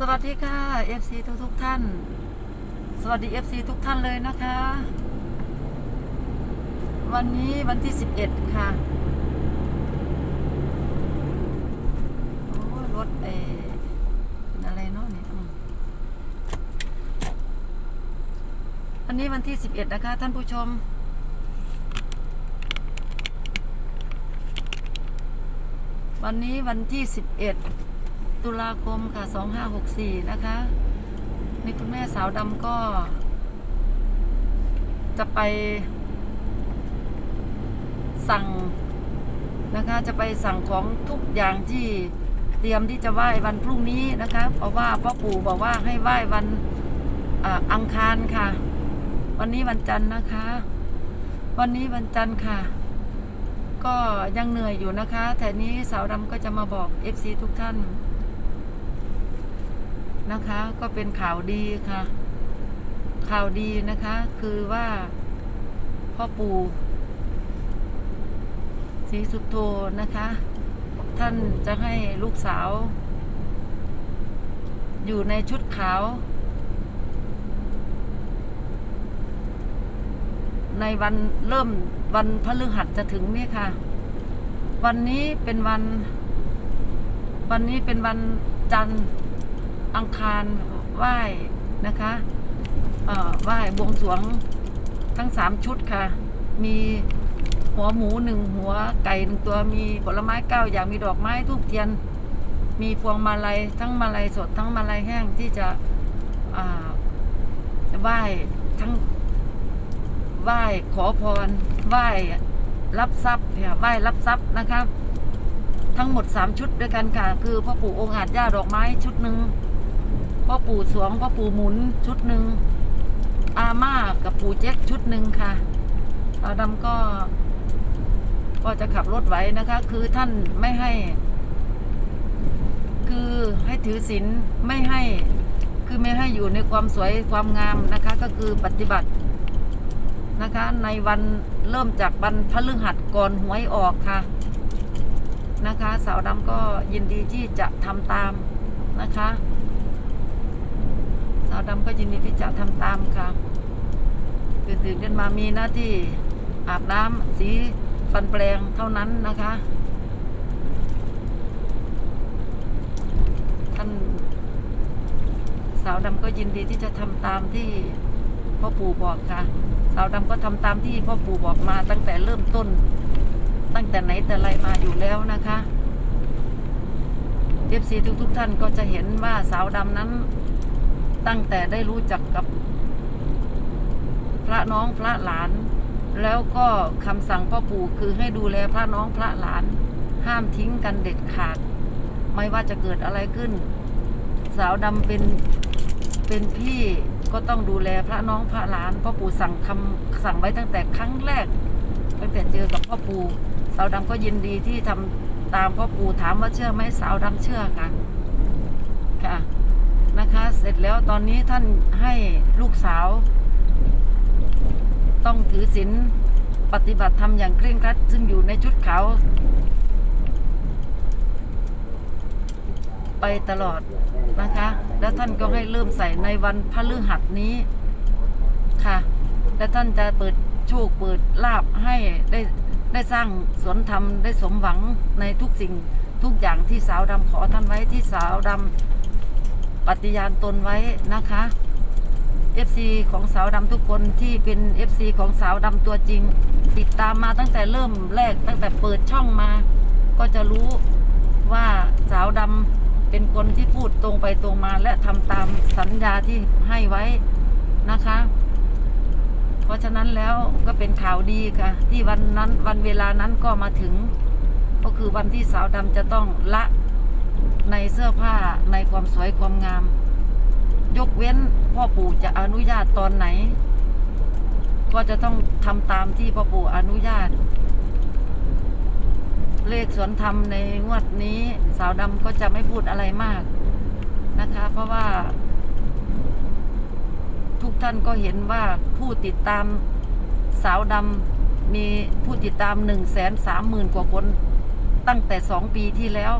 สวัสดีค่ะ FC ทุกทุกท่าน สวัสดี FC ทุกท่านเลยนะคะ วันนี้วันที่ 11 ค่ะโอ้รถเอเป็นอะไรเนาะเนี่ยอันนี้วันที่ 11 นะคะ ท่านผู้ชม วันนี้วันที่ 11 ตุลาคมค่ะ 2564 นะคะนี่คุณแม่สาวดำก็ จะไป สั่งนะคะ จะไปสั่งของทุกอย่างที่เตรียมที่จะไหว้วันพรุ่งนี้นะคะ เพราะว่าพ่อปู่บอกว่าให้ไหว้วันอ,อังคารค่ะ วันนี้วันจันทร์นะคะ วันนี้วันจันทร์ค่ะ ก็ยังเหนื่อยอยู่นะคะ แต่นี้สาวดำก็จะมาบอก FC ทุกท่าน นะคะ ก็เป็นข่าวดีค่ะ ข่าวดีนะคะ คือว่าพ่อปู่ศรีสุโธนะคะ ท่านจะให้ลูกสาว อยู่ในชุดขาว ในวันเริ่มวันพฤหัสจะถึงนี่ค่ะ วันนี้เป็นวัน วันนี้เป็นวันจันทร์ อังคารไหว้นะคะไหว้บวงสรวงทั้งสามชุดค่ะ มีหัวหมูหนึ่งหัวไก่หนึ่งตัวมีผลไม้เก้าอย่างมีดอกไม้ทูบเทียน มีพวงมาลัยทั้งมาลัยสดทั้งมาลัยแห้งที่จะไหว้ทั้งไหว้ขอพรไหว้รับทรัพย์เนี่ยไหว้รับทรัพย์นะครับ ทั้งหมดสามชุดด้วยกันค่ะ คือพ่อปู่องค์อาจย่าดอกไม้ชุดหนึ่ง พ่อปู่สวงพ่อปู่หมุนชุดหนึ่งอาม่ากับปู่เจ๊กชุดหนึ่งค่ะสาวดำก็ ก็จะขับรถไหวนะคะ คือท่านไม่ให้ คือให้ถือศีลไม่ให้ คือไม่ให้อยู่ในความสวยความงามนะคะ ก็คือปฏิบัตินะคะ ในวันเริ่มจากวันพฤหัสก่อนหวยออกค่ะนะคะ สาวดำก็ยินดีที่จะทำตามนะคะาวดำก็ยินดีที่จะทำตามค่ะตื่นตื่นขึ้นมามีหน้าที่อาบน้ำสีฟันแปลงเท่านั้นนะคะ ท่านสาวดำก็ยินดีที่จะทำตามที่พ่อปู่บอกค่ะ สาวดำก็ทำตามที่พ่อปู่บอกมาตั้งแต่เริ่มต้น ตั้งแต่ไหนแต่ไรมาอยู่แล้วนะคะเอฟซีทุกๆท่านก็จะเห็นว่าสาวดำนั้น ตั้งแต่ได้รู้จักกับ พระน้องพระหลาน แล้วก็คำสั่งพ่อปู่คือให้ดูแลพระน้องพระหลาน ห้ามทิ้งกันเด็ดขาด ไม่ว่าจะเกิดอะไรขึ้น สาวดำเป็นเป็นพี่ก็ต้องดูแลพระน้องพระหลานพ่อปู่สั่งคำสั่งไว้ตั้งแต่ครั้งแรกตั้งแต่เจอกับพ่อปู่สาวดำก็ยินดีที่ทำตามพ่อปู่ถามว่าเชื่อไหมสาวดำเชื่อค่ะค่ะ นะคะ เสร็จแล้วตอนนี้ท่านให้ลูกสาว ต้องถือศีลปฏิบัติธรรมอย่างเคร่งครัด ซึ่งอยู่ในชุดขาวไปตลอดนะคะ แล้วท่านก็ให้เริ่มใส่ในวันพฤหัสนี้ค่ะ และท่านจะเปิดโชคเปิดลาบให้ได้ได้สร้างสวนธรรมได้สมหวังในทุกสิ่งทุกอย่างที่สาวดำขอท่านไว้ที่สาวดำ ปฏิญาณตนไว้นะคะ FC ของสาวดำทุกคนที่เป็น FC ของสาวดำตัวจริง ติดตามมาตั้งแต่เริ่มแรกตั้งแต่เปิดช่องมา ก็จะรู้ว่าสาวดำเป็นคนที่พูดตรงไปตรงมา และทำตามสัญญาที่ให้ไว้นะคะ เพราะฉะนั้นแล้วก็เป็นข่าวดีค่ะ ที่วันนั้นวันเวลานั้นก็มาถึง ก็คือวันที่สาวดำจะต้องละ ในเสื้อผ้าในความสวยความงาม ยกเว้นพ่อปู่จะอนุญาตตอนไหน ก็จะต้องทำตามที่พ่อปู่อนุญาต เลขสวนธรรมในงวดนี้สาวดำก็จะไม่พูดอะไรมากนะคะ เพราะว่า ทุกท่านก็เห็นว่าผู้ติดตามสาวดำมีผู้ติดตามหนึ่งแสนสามหมื่นกว่าคน ตั้งแต่สองปีที่แล้ว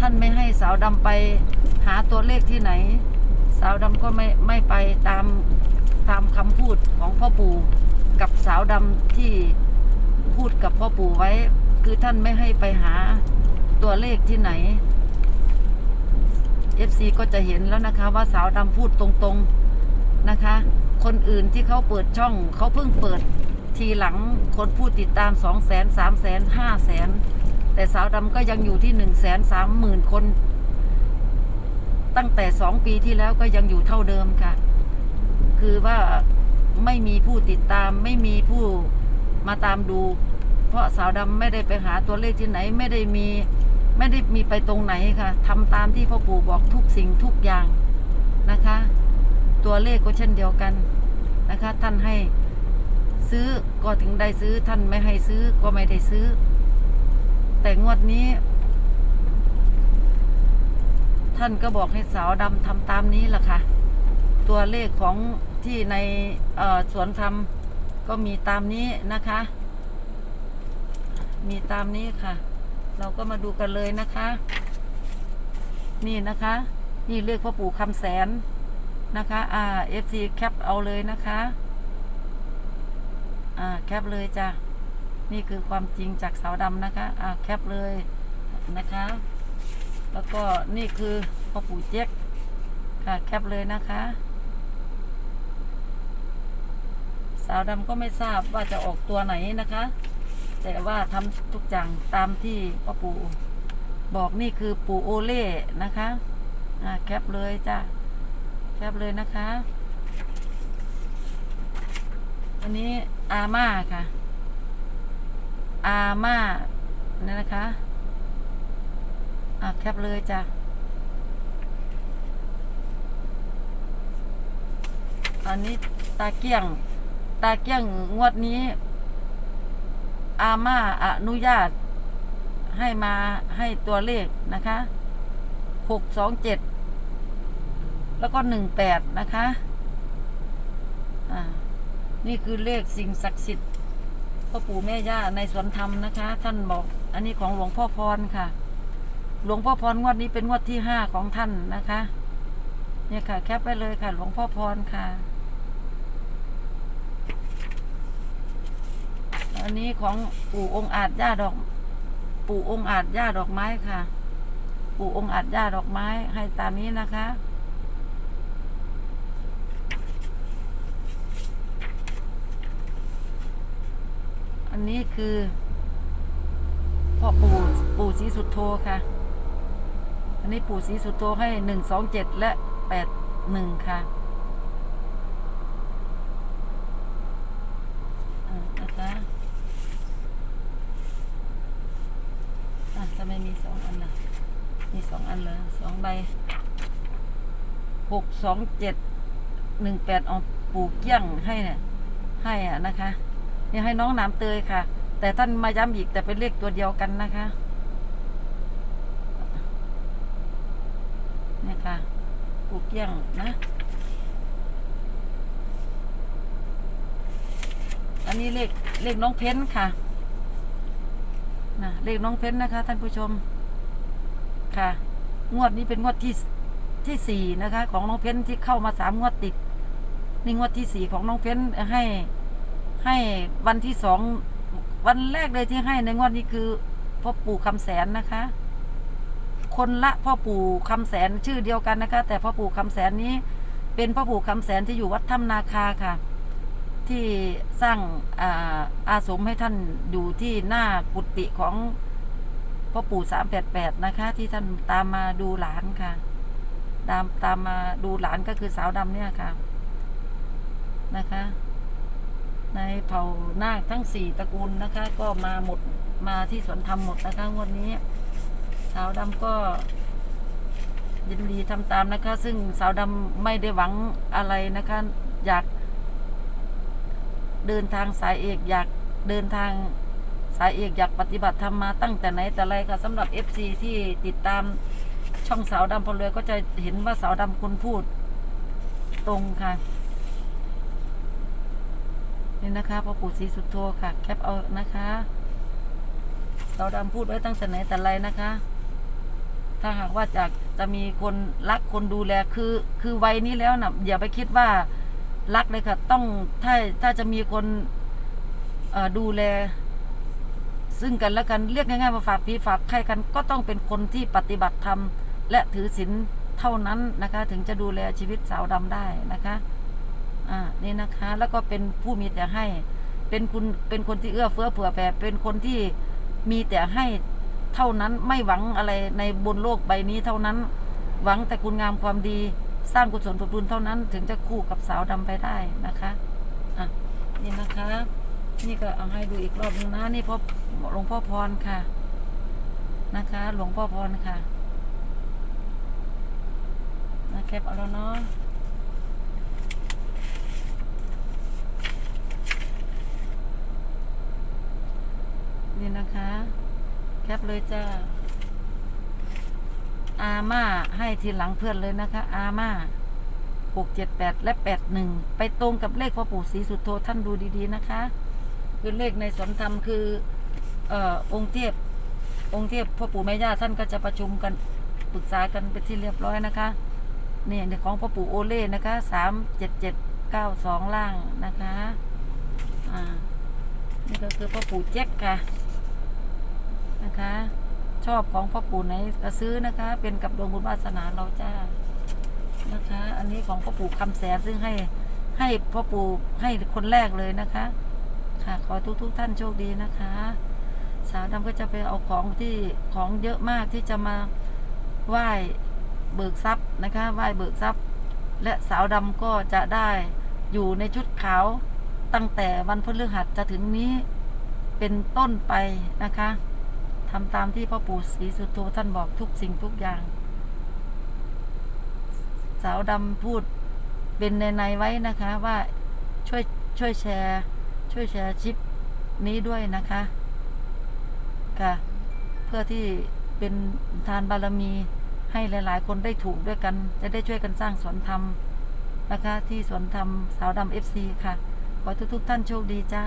ท่านไม่ให้สาวดำไปหาตัวเลขที่ไหน สาวดำก็ไม่ไม่ไปตามตามคำพูดของพ่อปู่กับสาวดำที่พูดกับพ่อปู่ไว้ คือท่านไม่ให้ไปหาตัวเลขที่ไหน FC ก็จะเห็นแล้วนะคะว่าสาวดำพูดตรงๆนะคะ คนอื่นที่เขาเปิดช่องเขาเพิ่งเปิดทีหลังคนผู้ติดตาม2 0 0 0 0 0 3 0 0 0 0 5 0 0 0 0 แต่สาวดำก็ยังอยู่ที่1 3 0 0 0 0คน ตั้งแต่2ปีที่แล้วก็ยังอยู่เท่าเดิมค่ะ คือว่าไม่มีผู้ติดตามไม่มีผู้มาตามดู เพราะสาวดำไม่ได้ไปหาตัวเลขที่ไหนไม่ได้มีไม่ได้มีไปตรงไหนค่ะทำตามที่พ่อปู่บอกทุกสิ่งทุกอย่างนะคะ ตัวเลขก็เช่นเดียวกันนะคะ ท่านให้ซื้อก็ถึงได้ซื้อท่านไม่ให้ซื้อก็ไม่ได้ซื้อ แต่งวดนี้ ท่านก็บอกให้สาวดำทำตามนี้แหละค่ะ ตัวเลขของที่ในสวนธรรมก็มีตามนี้นะคะ มีตามนี้ค่ะ เราก็มาดูกันเลยนะคะ นี่นะคะ นี่เลขพ่อปู่คำแสนนะคะอ่า FC แคปเอาเลยนะคะ อ่า แคปเลยจ้ะ นี่คือความจริงจากสาวดำนะคะอ่าแคปเลยนะคะ แล้วก็นี่คือพ่อปู่เจ๊กค่ะแคปเลยนะคะ สาวดำก็ไม่ทราบว่าจะออกตัวไหนนะคะ แต่ว่าทำทุกอย่างตามที่พ่อปู่บอกนี่คือปู่โอเล่นะคะอ่าแคปเลยจ้ะแคปเลยนะคะ อันนี้อาม่าค่ะ อาม่านี่นะคะอ่าแคปเลยจ้ะอันนี้ตาเกี้ยง ตาเกี้ยงงวดนี้ อาม่าอนุญาต ให้มาให้ตัวเลขนะคะหกสองเจ็ดแล้วก็หนึ่งแปดนะคะ อ่า นี่คือเลขสิ่งศักดิ์สิทธิ์ พ่อปู่แม่ย่าในสวนธรรมนะคะ ท่านบอกอันนี้ของหลวงพ่อพรค่ะ หลวงพ่อพรงวดนี้เป็นงวดที่ห้าของท่านนะคะ เนี่ยค่ะ แคปไปเลยค่ะ หลวงพ่อพรค่ะ อันนี้ของปู่องอาจย่าดอก ปู่องอาจย่าดอกไม้ค่ะ ปู่องอาจย่าดอกไม้ให้ตามนี้นะคะ อันนี้คือพ่อปู่ปู่ศรีสุดโทค่ะ อันนี้ปู่ศรีสุดโทให้หนึ่งสองเจ็ดและแปดหนึ่งค่ะอ่านะคะอะทำไมมีสองอันล่ะ มีสองอันเลยสองใบหกสองเจ็ดหนึ่งแปดเอาปู่เกี้ยงให้เนี่ยให้อะนะคะ นี่ให้น้องน้ำเตยค่ะ แต่ท่านมาย้ำอีกแต่เป็นเลขตัวเดียวกันนะคะเนี่ยค่ะปูเกี้ยงนะ อันนี้เลขเลขน้องเพ้นค่ะนะเลขน้องเพ้นนะคะ ท่านผู้ชมค่ะ งวดนี้เป็นงวดที่ที่สี่นะคะ ของน้องเพ้นที่เข้ามาสามงวดติดนี่งวดที่สี่ของน้องเพ้นให้ ให้วันที่สองวันแรกเลยที่ให้ในงวดนี้คือพ่อปู่คำแสนนะคะ คนละพ่อปู่คำแสนชื่อเดียวกันนะคะ แต่พ่อปู่คำแสนนี้ เป็นพ่อปู่คำแสนที่อยู่วัดถ้ำนาคาค่ะ ที่สร้างอาอาสมให้ท่านอยู่ที่หน้ากุฏิของพ่อปู่สามแปดแปดนะคะ ที่ท่านตามมาดูหลานค่ะ ตามตามมาดูหลานก็คือสาวดำเนี่ยค่ะนะคะ เผ่านาคทั้งสี่ตระกูลนะคะ ก็มาหมดมาที่สวนธรรมหมดนะคะงวดนี้ สาวดำก็ยินดีทำตามนะคะ ซึ่งสาวดำไม่ได้หวังอะไรนะคะ อยาก เดินทางสายเอกอยากเดินทางสายเอกอยากปฏิบัติธรรมมาตั้งแต่ไหนแต่ไรค่ะสำหรับ FC ที่ติดตามช่องสาวดำพลเรือก็จะเห็นว่าสาวดำคนพูดตรงค่ะ นี่นะคะพ่อปู่ศรีสุโธค่ะ แคปเอานะคะสาวดำพูดไว้ตั้งแต่ไหนแต่ไรนะคะ ถ้าหากว่าจะจะมีคนรักคนดูแลคือคือวัยนี้แล้วนะอย่าไปคิดว่ารักเลยค่ะ ต้องถ้าถ้าจะมีคนดูแล ซึ่งกันและกันเรียกง่ายๆว่าฝากพี่ฝากใครกันก็ต้องเป็นคนที่ปฏิบัติธรรมและถือศีลเท่านั้นนะคะ ถึงจะดูแลชีวิตสาวดำได้นะคะ อ่านี่นะคะ แล้วก็เป็นผู้มีแต่ให้ เป็นคุณเป็นคนที่เอื้อเฟื้อเผื่อแผ่เป็นคนที่มีแต่ให้เท่านั้นไม่หวังอะไรในบนโลกใบนี้เท่านั้น หวังแต่คุณงามความดีสร้างกุศลผลบุญเท่านั้น ถึงจะคู่กับสาวดำไปได้นะคะอะนี่นะคะ นี่ก็เอาให้ดูอีกรอบนึงนะนี่พ่อหลวงพ่อพรค่ะนะคะ หลวงพ่อพรค่ะนะแคปเอาแล้วเนาะ นี่ะคะ แคปเลยจ้า อาม่าให้ทีหลังเพื่อนเลยนะคะ อาม่าหกเจ็ดแปดและแปดหนึ่งไปตรงกับเลขพ่อปู่ศรีสุโธท่านดูดีๆนะคะ คือเลขในสนธรรมคือเอ่อองค์เทพองค์เทพพ่อปู่แม่ย่าท่านก็จะประชุมกันปรึกษากันเป็นที่เรียบร้อยนะคะนี่ในของพ่อปู่โอเล่นะคะสามเจ็ดเจ็ดเก้าสองล่างนะคะ อ่า นี่ก็คือพ่อปู่แจ็คค่ะ นะคะ ชอบของพ่อปู่ไหนก็ซื้อนะคะ เป็นกับดวงบุญวาสนาเราจ้านะคะ อันนี้ของพ่อปู่คำแสนซึ่งให้ให้พ่อปู่ให้คนแรกเลยนะคะ ค่ะขอทุกทุกท่านโชคดีนะคะ สาวดำก็จะไปเอาของที่ของเยอะมากที่จะมาไหว้เบิกทรัพย์นะคะไหว้เบิกทรัพย์ และสาวดำก็จะได้อยู่ในชุดขาวตั้งแต่วันพฤหัสจะถึงนี้เป็นต้นไปนะคะ ทำตามที่พ่อปู่ศรีสุโธท่านบอกทุกสิ่งทุกอย่าง สาวดำพูดเป็นในในไว้นะคะว่าช่วยช่วยแชร์ ช่วยแชร์ชิปนี้ด้วยนะคะค่ะเพื่อที่เป็นทานบารมีให้หลาย ๆ คนได้ถูกด้วยกัน จะได้ช่วยกันสร้างสวนธรรมนะคะ ที่สวนธรรมสาวดำเอฟซีค่ะ ขอทุกๆท่านโชคดีจ้า